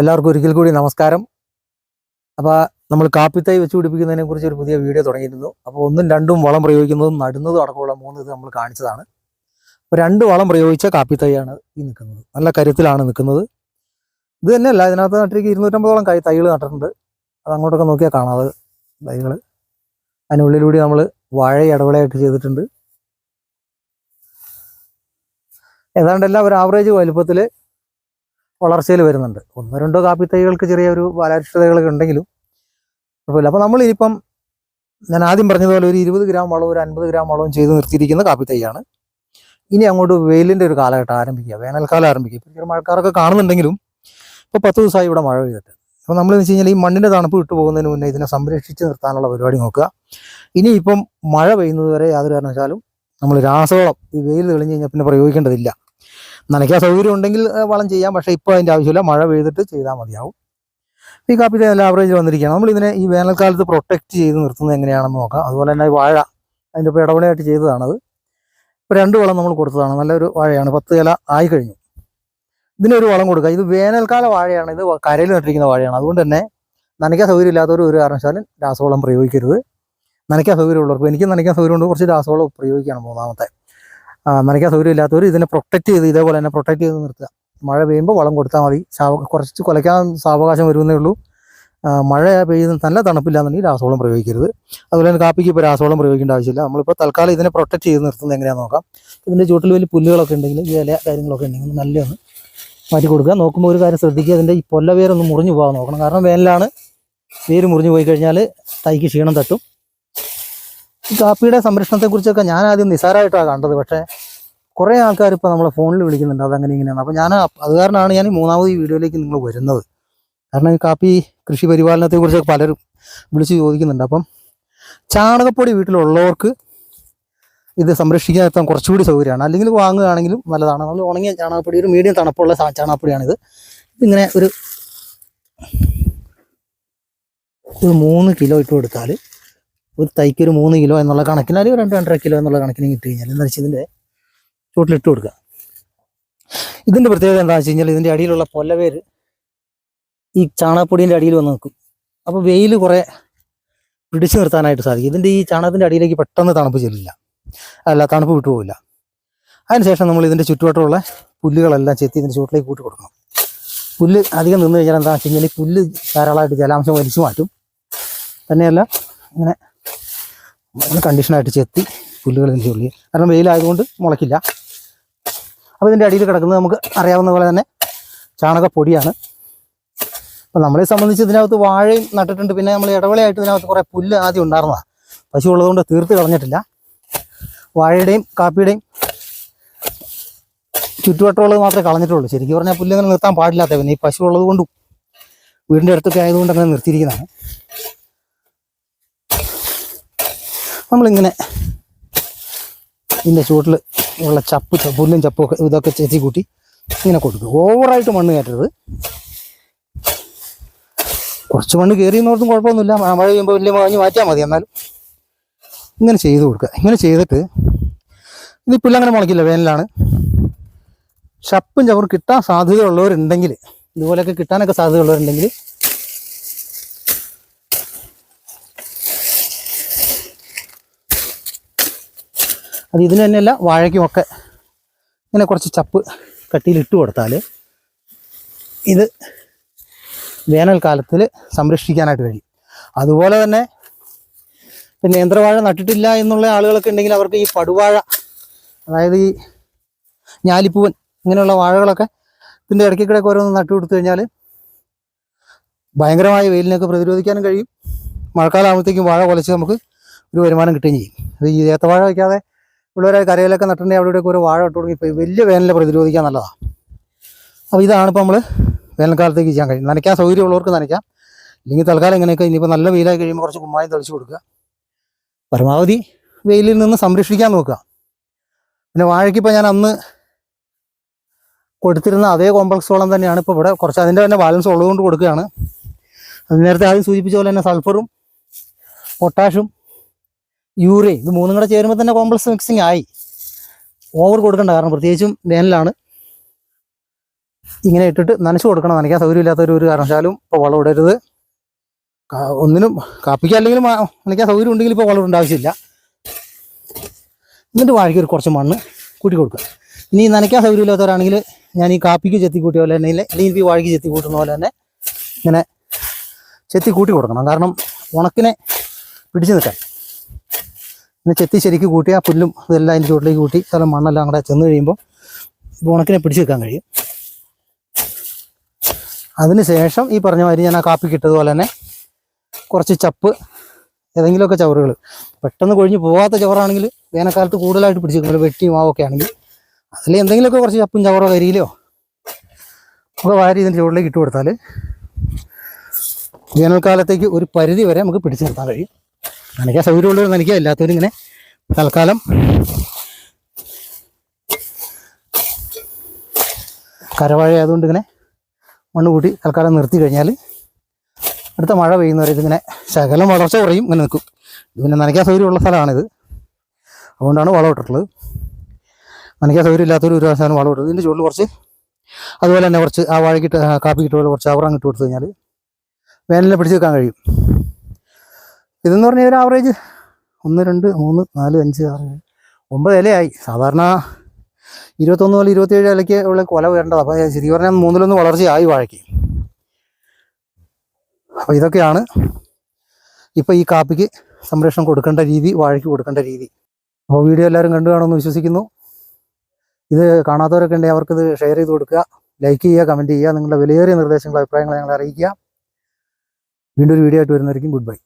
എല്ലാവർക്കും ഒരിക്കൽ കൂടി നമസ്കാരം. അപ്പോൾ നമ്മൾ കാപ്പിത്തൈ വെച്ച് പിടിപ്പിക്കുന്നതിനെ കുറിച്ച് ഒരു പുതിയ വീഡിയോ തുടങ്ങിയിരുന്നു. അപ്പോൾ ഒന്നും രണ്ടും വളം പ്രയോഗിക്കുന്നതും നടുന്നതും അടക്കമുള്ള മൂന്ന് ഇത് നമ്മൾ കാണിച്ചതാണ്. അപ്പോൾ രണ്ട് വളം പ്രയോഗിച്ച കാപ്പിത്തൈയാണ് ഈ നിൽക്കുന്നത്. നല്ല കരുത്തിലാണ് നിൽക്കുന്നത്. ഇത് തന്നെയല്ല ഇതിനകത്ത് നട്ടിരിക്കുക ഇരുന്നൂറ്റമ്പതോളം കൈ തൈകൾ നട്ടിട്ടുണ്ട്. അത് അങ്ങോട്ടൊക്കെ നോക്കിയാൽ കാണാതെ തൈകൾ അതിനുള്ളിലൂടെ നമ്മൾ വാഴ ഇടവിളയായിട്ട് ചെയ്തിട്ടുണ്ട്. ഏതാണ്ട് ഒരു ആവറേജ് വലുപ്പത്തിൽ വളർച്ചയിൽ വരുന്നുണ്ട്. ഒന്നോ രണ്ടോ കാപ്പി തൈകൾക്ക് ചെറിയൊരു ബാലാരിഷ്ടതകളൊക്കെ ഉണ്ടെങ്കിലും കുഴപ്പമില്ല. അപ്പോൾ നമ്മൾ ഇനിയിപ്പം ഞാൻ ആദ്യം പറഞ്ഞതുപോലെ ഒരു ഇരുപത് ഗ്രാം വളവും ഒരു അൻപത് ഗ്രാം വളവും ചെയ്ത് നിർത്തിയിരിക്കുന്ന കാപ്പി തൈയാണ് ഇനി അങ്ങോട്ട് വെയിലിന്റെ ഒരു കാലഘട്ടം ആരംഭിക്കുക. വേനൽക്കാലം ആരംഭിക്കുക. ചെറിയ മഴക്കാരൊക്കെ കാണുന്നുണ്ടെങ്കിലും ഇപ്പോൾ പത്ത് ദിവസമായി ഇവിടെ മഴ പെയ്തിട്ട്. അപ്പോൾ നമ്മൾ വെച്ച് കഴിഞ്ഞാൽ ഈ മണ്ണിന്റെ തണുപ്പ് വിട്ടു പോകുന്നതിന് മുന്നേ ഇതിനെ സംരക്ഷിച്ച് നിർത്താനുള്ള പരിപാടി നോക്കുക. ഇനി ഇപ്പം മഴ പെയ്യുന്നത് വരെ യാതൊരു കാരണവശാലും നമ്മൾ രാസവളം ഈ വെയിൽ തെളിഞ്ഞ് കഴിഞ്ഞാൽ പിന്നെ പ്രയോഗിക്കേണ്ടതില്ല. നനയ്ക്കാൻ സൗകര്യം ഉണ്ടെങ്കിൽ വളം ചെയ്യാം. പക്ഷേ ഇപ്പോൾ അതിന്റെ ആവശ്യമില്ല. മഴ പെയ്തിട്ട് ചെയ്താൽ മതിയാവും. ഈ കാപ്പി തൈ നല്ല ആവറേജ് വന്നിരിക്കുകയാണ്. നമ്മൾ ഇതിനെ ഈ വേനൽക്കാലത്ത് പ്രൊട്ടക്റ്റ് ചെയ്ത് നിർത്തുന്നത് എങ്ങനെയാണെന്ന് നോക്കാം. അതുപോലെ തന്നെ വാഴ അതിന്റെ ഇപ്പോൾ ഇടപെടലായിട്ട് ചെയ്തതാണത്. ഇപ്പോൾ രണ്ട് വളം നമ്മൾ കൊടുത്തതാണ്. നല്ലൊരു വാഴയാണ്. പത്ത് ഇല ആയി കഴിഞ്ഞു. ഇതിനൊരു വളം കൊടുക്കുക ഇത് വേനൽക്കാല വാഴയാണ്. ഇത് കരയിൽ നട്ടിരിക്കുന്ന വാഴയാണ്. അതുകൊണ്ട് തന്നെ നനയ്ക്കാൻ സൗകര്യം ഇല്ലാത്തവർ ഒരു കാരണവശാലും രാസവളം പ്രയോഗിക്കരുത്. നനയ്ക്കാൻ സൗകര്യമുള്ളവർക്ക്. എനിക്ക് നനയ്ക്കാൻ സൗകര്യമുണ്ട്. കുറച്ച് രാസവളം പ്രയോഗിക്കുകയാണ് മൂന്നാമത്തെ. നനയ്ക്കാൻ സൗകര്യം ഇല്ലാത്തവർ ഇതിനെ പ്രൊട്ടക്റ്റ് ചെയ്ത് ഇതേപോലെ തന്നെ പ്രൊട്ടക്റ്റ് ചെയ്ത് നിർത്തുക. മഴ പെയ്യുമ്പോൾ വളം കൊടുത്താൽ മതി. കുറച്ച് കുലയ്ക്കാൻ സാവകാശം വരുന്നേ ഉള്ളൂ. മഴ പെയ്യുന്ന നല്ല തണുപ്പില്ലാന്നുണ്ടെങ്കിൽ രാസവളം പ്രയോഗിക്കരുത്. അതുപോലെ തന്നെ കാപ്പിക്ക് ഇപ്പോൾ രാസവളം പ്രയോഗിക്കേണ്ട ആവശ്യമില്ല. നമ്മളിപ്പോൾ തൽക്കാലം ഇതിനെ പ്രൊട്ടക്റ്റ് ചെയ്ത് നിർത്തുന്നത് എങ്ങനെയാണെന്ന് നോക്കാം. ഇതിന്റെ ചുവട്ടിൽ വലിയ പുല്ലുകളൊക്കെ ഉണ്ടെങ്കിൽ ഈ ഇല കാര്യങ്ങളൊക്കെ ഉണ്ടെങ്കിൽ നല്ലൊന്ന് മാറ്റി കൊടുക്കുക. നോക്കുമ്പോൾ ഒരു കാര്യം ശ്രദ്ധിക്കുക അതിന്റെ ഈ പൊല്ല വേരൊന്ന് മുറിഞ്ഞു പോകാൻ നോക്കണം. കാരണം വേനലാണ് വേര് മുറിഞ്ഞു പോയി കഴിഞ്ഞാൽ തൈക്ക് ക്ഷീണം തട്ടും. കാപ്പിയുടെ സംരക്ഷണത്തെക്കുറിച്ചൊക്കെ ഞാൻ ആദ്യം നിസാരമായിട്ടാണ് കണ്ടത്. പക്ഷേ കുറേ ആൾക്കാർ ഇപ്പോൾ നമ്മളെ ഫോണിൽ വിളിക്കുന്നുണ്ട്. അതങ്ങനെ ഇങ്ങനെയാണ്. അപ്പോൾ ഞാൻ അത് കാരണമാണ് ഞാൻ ഈ മൂന്നാമത് ഈ വീഡിയോയിലേക്ക് നിങ്ങൾ വരുന്നത്. കാരണം ഈ കാപ്പി കൃഷി പരിപാലനത്തെക്കുറിച്ചൊക്കെ പലരും വിളിച്ച് ചോദിക്കുന്നുണ്ട്. അപ്പം ചാണകപ്പൊടി വീട്ടിലുള്ളവർക്ക് ഇത് സംരക്ഷിക്കാൻ എത്താൻ കുറച്ചുകൂടി സൗകര്യമാണ്. അല്ലെങ്കിൽ വാങ്ങുകയാണെങ്കിലും നല്ലതാണ്. നമ്മൾ ഉണങ്ങിയ ചാണകപ്പൊടി ഒരു മീഡിയം തണുപ്പുള്ള ചാണകപ്പൊടിയാണിത്. ഇങ്ങനെ ഒരു ഒരു മൂന്ന് കിലോ ഇട്ട് കൊടുത്താൽ ഒരു തൈക്ക് ഒരു മൂന്ന് കിലോ എന്നുള്ള കണക്കിന് അല്ലെങ്കിൽ രണ്ട് രണ്ടര കിലോ എന്നുള്ള കണക്കിന് ഇട്ട് കഴിഞ്ഞാൽ എന്താ വെച്ചാൽ ഇതിന്റെ ചൂട്ടിലിട്ട് കൊടുക്കുക. ഇതിന്റെ പ്രത്യേകത എന്താണെന്ന് വെച്ച് കഴിഞ്ഞാൽ ഇതിന്റെ അടിയിലുള്ള പൊല്ലവേര് ഈ ചാണകപ്പൊടിന്റെ അടിയിൽ വന്ന് നിൽക്കും. അപ്പോൾ വെയിൽ കുറേ പിടിച്ചു നിർത്താനായിട്ട് സാധിക്കും. ഇതിന്റെ ഈ ചാണകത്തിന്റെ അടിയിലേക്ക് പെട്ടെന്ന് തണുപ്പ് ചെല്ലില്ല. അല്ല തണുപ്പ് വിട്ടുപോകില്ല അതിനുശേഷം നമ്മൾ ഇതിന്റെ ചുറ്റുവട്ടമുള്ള പുല്ലുകളെല്ലാം ചെത്തി ഇതിന്റെ ചുവട്ടിലേക്ക് കൂട്ടി കൊടുക്കണം. പുല്ല് അധികം നിന്ന് കഴിഞ്ഞാൽ എന്താണെന്ന് വെച്ച് കഴിഞ്ഞാൽ പുല്ല് ധാരാളമായിട്ട് ജലാംശം വലിച്ചു മാറ്റും. തന്നെയല്ല ഇങ്ങനെ ഇങ്ങനെ കണ്ടീഷനായിട്ട് ചെത്തി പുല്ലുകൾ ഇതിന്റെ ചുള്ളിൽ കാരണം വെയിലായതുകൊണ്ട് മുളയ്ക്കില്ല. അപ്പോൾ ഇതിന്റെ അടിയിൽ കിടക്കുന്നത് നമുക്ക് അറിയാവുന്ന പോലെ തന്നെ ചാണകപ്പൊടിയാണ്. അപ്പോൾ നമ്മളെ സംബന്ധിച്ച് ഇതിനകത്ത് വാഴയും നട്ടിട്ടുണ്ട്. പിന്നെ നമ്മൾ ഇടവേളയായിട്ട് ഇതിനകത്ത് കുറേ പുല്ല് ആദ്യം ഉണ്ടായിരുന്നതാണ് പശു ഉള്ളതുകൊണ്ട് തീർത്ത് കളഞ്ഞിട്ടില്ല. വാഴയുടെയും കാപ്പിയുടെയും ചുറ്റുവട്ടമുള്ളത് മാത്രമേ കളഞ്ഞിട്ടുള്ളൂ. ശരിക്കും പറഞ്ഞാൽ പുല്ല് അങ്ങനെ നിർത്താൻ പാടില്ലാത്ത പിന്നെ ഈ പശു ഉള്ളത് കൊണ്ടും വീടിന്റെ അടുത്തൊക്കെ ആയതുകൊണ്ട് അങ്ങനെ നിർത്തിയിരിക്കുന്നതാണ്. നമ്മളിങ്ങനെ ഇതിന്റെ ചൂട്ടിൽ ഉള്ള ചപ്പ് പുല്ലും ചപ്പും ഒക്കെ ഇതൊക്കെ ചെത്തി കൂട്ടി ഇങ്ങനെ കൊടുക്കും. ഓവറായിട്ട് മണ്ണ് കയറ്റരുത്. കുറച്ച് മണ്ണ് കയറിയെന്നോർത്തും കുഴപ്പമൊന്നുമില്ല. മഴ പെയ്യുമ്പോൾ വലിയ മഞ്ഞ് മാറ്റിയാൽ മതി എന്നാലും. ഇങ്ങനെ ചെയ്ത് കൊടുക്കുക. ഇങ്ങനെ ചെയ്തിട്ട് ഇത് പുല്ല് അങ്ങനെ മുളയ്ക്കില്ല വേനലാണ്. ചപ്പും ചവറും കിട്ടാൻ സാധ്യതയുള്ളവരുണ്ടെങ്കിൽ ഇതുപോലെയൊക്കെ കിട്ടാനൊക്കെ സാധ്യതയുള്ളവരുണ്ടെങ്കിൽ അത് ഇതിന് തന്നെയല്ല വാഴയ്ക്കുമൊക്കെ ഇങ്ങനെ കുറച്ച് ചപ്പ് കട്ടിയിൽ ഇട്ട് കൊടുത്താൽ ഇത് വേനൽക്കാലത്തിൽ സംരക്ഷിക്കാനായിട്ട് കഴിയും. അതുപോലെ തന്നെ പിന്നെ നേന്ത്രവാഴ നട്ടിട്ടില്ല എന്നുള്ള ആളുകളൊക്കെ ഉണ്ടെങ്കിൽ അവർക്ക് ഈ പടുവാഴ അതായത് ഈ ഞാലിപ്പൂവൻ ഇങ്ങനെയുള്ള വാഴകളൊക്കെ ഇതിന്റെ ഇടയ്ക്ക് കൂടെ ഓരോന്ന് നട്ടു കൊടുത്തു കഴിഞ്ഞാൽ ഭയങ്കരമായ വെയിലിനൊക്കെ പ്രതിരോധിക്കാനും കഴിയും. മഴക്കാലമാകുമ്പോഴത്തേക്കും വാഴ കുലച്ച് നമുക്ക് ഒരു വരുമാനം കിട്ടുകയും ചെയ്യും. അത് ഈ ഏത്തവാഴ വയ്ക്കാതെ ഉള്ളവരെ കരയിലൊക്കെ നട്ടിട്ടുണ്ടെങ്കിൽ അവിടെ ഇവിടെയൊക്കെ ഒരു വാഴ ഇട്ട് ഇപ്പോൾ വലിയ വേനലിനെ പ്രതിരോധിക്കാൻ നല്ലതാണ് അപ്പോൾ ഇതാണ് ഇപ്പോൾ നമ്മൾ വേനൽക്കാലത്തേക്ക് ചെയ്യാൻ കഴിയും നനയ്ക്കാൻ സൗകര്യമുള്ളവർക്ക് നനയ്ക്കാം. ഇല്ലെങ്കിൽ തൽക്കാലം ഇങ്ങനെയൊക്കെ ഇനിയിപ്പോൾ നല്ല വെയിലായി കഴിയുമ്പോൾ കുറച്ച് കുമ്മായം തെളിച്ച് കൊടുക്കുക. പരമാവധി വെയിലിൽ നിന്ന് സംരക്ഷിക്കാൻ നോക്കുക. പിന്നെ വാഴയ്ക്കിപ്പോൾ ഞാൻ അന്ന് കൊടുത്തിരുന്ന അതേ കോംപ്ലക്സ് വളം തന്നെയാണ് ഇപ്പോൾ ഇവിടെ. കുറച്ച് അതിന്റെ തന്നെ ബാലൻസ് ഉള്ളതുകൊണ്ട് കൊടുക്കുകയാണ്. അത് നേരത്തെ ആദ്യം സൂചിപ്പിച്ച പോലെ തന്നെ സൾഫറും പൊട്ടാഷും യൂറിയ ഇത് മൂന്നും കൂടെ ചേരുമ്പോൾ തന്നെ കോംപ്ലക്സ് മിക്സിങ് ആയി. ഓവർ കൊടുക്കേണ്ട കാരണം പ്രത്യേകിച്ചും വേനലാണ്. ഇങ്ങനെ ഇട്ടിട്ട് നനച്ചു കൊടുക്കണം നനയ്ക്കാൻ സൗകര്യമില്ലാത്തൊരു ഒരു കാരണവശാലും ഇപ്പോൾ വളം ഇടരുത്. ഒന്നിനും കാപ്പിക്ക് അല്ലെങ്കിൽ നനയ്ക്കാൻ സൗകര്യം ഉണ്ടെങ്കിൽ ഇപ്പോൾ വളം ഇടേണ്ട ആവശ്യമില്ല. എന്നിട്ട് വാഴയ്ക്ക് ഒരു കുറച്ച് മണ്ണ് കൂട്ടി കൊടുക്കുക. ഇനി നനയ്ക്കാൻ സൗകര്യമില്ലാത്തവരാണെങ്കിൽ ഞാൻ ഈ കാപ്പിക്ക് ചെത്തി കൂട്ടിയ പോലെ തന്നെ അല്ലെങ്കിൽ ഈ വാഴയ്ക്ക് ചെത്തി കൂട്ടുന്ന പോലെ തന്നെ ഇങ്ങനെ ചെത്തി കൂട്ടി കൊടുക്കണം. കാരണം ഉണക്കിനെ പിടിച്ചു നിൽക്കാൻ. പിന്നെ ചെത്തി ശരിക്ക് കൂട്ടി ആ പുല്ലും ഇതെല്ലാം അതിന്റെ ചുവട്ടിലേക്ക് കൂട്ടി സ്ഥലം മണ്ണെല്ലാം കൂടെ ചെന്ന് കഴിയുമ്പോൾ ഉണക്കിനെ പിടിച്ചു വെക്കാൻ കഴിയും. അതിന് ശേഷം ഈ പറഞ്ഞ മാതിരി ഞാൻ ആ കാപ്പിക്ക് ഇട്ടതുപോലെ തന്നെ കുറച്ച് ചപ്പ് ഏതെങ്കിലുമൊക്കെ ചവറുകൾ. പെട്ടെന്ന് കൊഴിഞ്ഞ് പോകാത്ത ചവറാണെങ്കിൽ വേനൽക്കാലത്ത് കൂടുതലായിട്ട് പിടിച്ചു വെക്കുമ്പോൾ വെട്ടി മാവൊക്കെ ആണെങ്കിൽ അതിൽ എന്തെങ്കിലുമൊക്കെ കുറച്ച് ചപ്പും ചവറോ കരിയിലോ ഒക്കെ വാരി ഇതിന്റെ ചുവട്ടിലേക്ക് ഇട്ട് കൊടുത്താൽ വേനൽക്കാലത്തേക്ക് ഒരു പരിധി വരെ നമുക്ക് പിടിച്ചു നിർത്താൻ കഴിയും. നനയ്ക്കാൻ സൗകര്യമുള്ളവർ നനയ്ക്കുക ഇല്ലാത്തവർ ഇങ്ങനെ തൽക്കാലം കരവാഴ ആയതുകൊണ്ട് ഇങ്ങനെ മണ്ണ് കൂട്ടി തൽക്കാലം നിർത്തി കഴിഞ്ഞാൽ അടുത്ത മഴ പെയ്യുന്നവരെ ഇതിങ്ങനെ ശകലം വളർച്ച കുറയും ഇങ്ങനെ നിൽക്കും. ഇത് പിന്നെ നനയ്ക്കാൻ സൗകര്യമുള്ള സ്ഥലമാണിത്. അതുകൊണ്ടാണ് വളം ഇട്ടിട്ടുള്ളത്. നനയ്ക്കാൻ സൗകര്യം ഇല്ലാത്തൊരു ഒരു സാധനം വളം ഇട്ടത് ഇതിന്റെ ചുവട്ടിൽ കുറച്ച് അതുപോലെ തന്നെ കുറച്ച് ആ വാഴക്കിട്ട് കാപ്പി കിട്ടുക കുറച്ച് അവറങ്ങ് ഇട്ട് കൊടുത്തു കഴിഞ്ഞാൽ വേനലിനെ പിടിച്ച് വെക്കാൻ കഴിയും. ഇതെന്ന് പറഞ്ഞാൽ ഒരു ആവറേജ് ഒന്ന് രണ്ട് മൂന്ന് നാല് അഞ്ച് ആറ് ഒമ്പത് ഇലയായി. സാധാരണ ഇരുപത്തൊന്ന് മുതൽ ഇരുപത്തിയേഴ് ഇലയ്ക്ക് ഉള്ള കൊല വരേണ്ടത്. അപ്പോൾ ശരിക്കും പറഞ്ഞാൽ മൂന്നിലൊന്ന് വളർച്ചയായി വാഴയ്ക്ക്. അപ്പോൾ ഇതൊക്കെയാണ് ഇപ്പോൾ ഈ കാപ്പിക്ക് സംരക്ഷണം കൊടുക്കേണ്ട രീതി വാഴയ്ക്ക് കൊടുക്കേണ്ട രീതി. അപ്പോൾ വീഡിയോ എല്ലാവരും കണ്ടു കാണുമെന്ന് വിശ്വസിക്കുന്നു. ഇത് കാണാത്തവരൊക്കെ ഉണ്ടെങ്കിൽ അവർക്കിത് ഷെയർ ചെയ്ത് കൊടുക്കുക ലൈക്ക് ചെയ്യുക കമന്റ് ചെയ്യുക നിങ്ങളുടെ വിലയേറിയ നിർദ്ദേശങ്ങളും അഭിപ്രായങ്ങൾ ഞങ്ങളെ അറിയിക്കുക. വീണ്ടും ഒരു വീഡിയോ ആയിട്ട് വരുന്നതായിരിക്കും. Good bye